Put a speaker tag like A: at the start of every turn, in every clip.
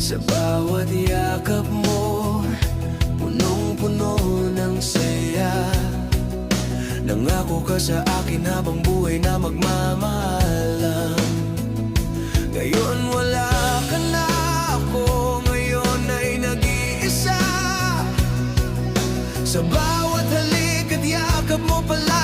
A: Sa bawat yakap mo Punong-puno ng saya. Nangako ka sa akin habang buhay na magmamahalan Ngayon wala ka na ako Ngayon ay nag-iisa. Sa bawat halik at yakap mo pala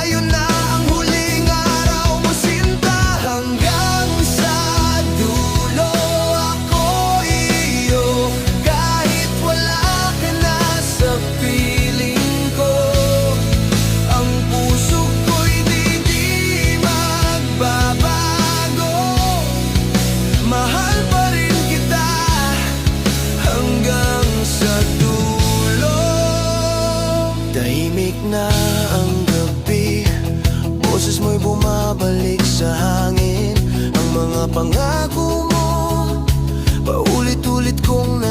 A: mga pangako mo Paulit-ulit kong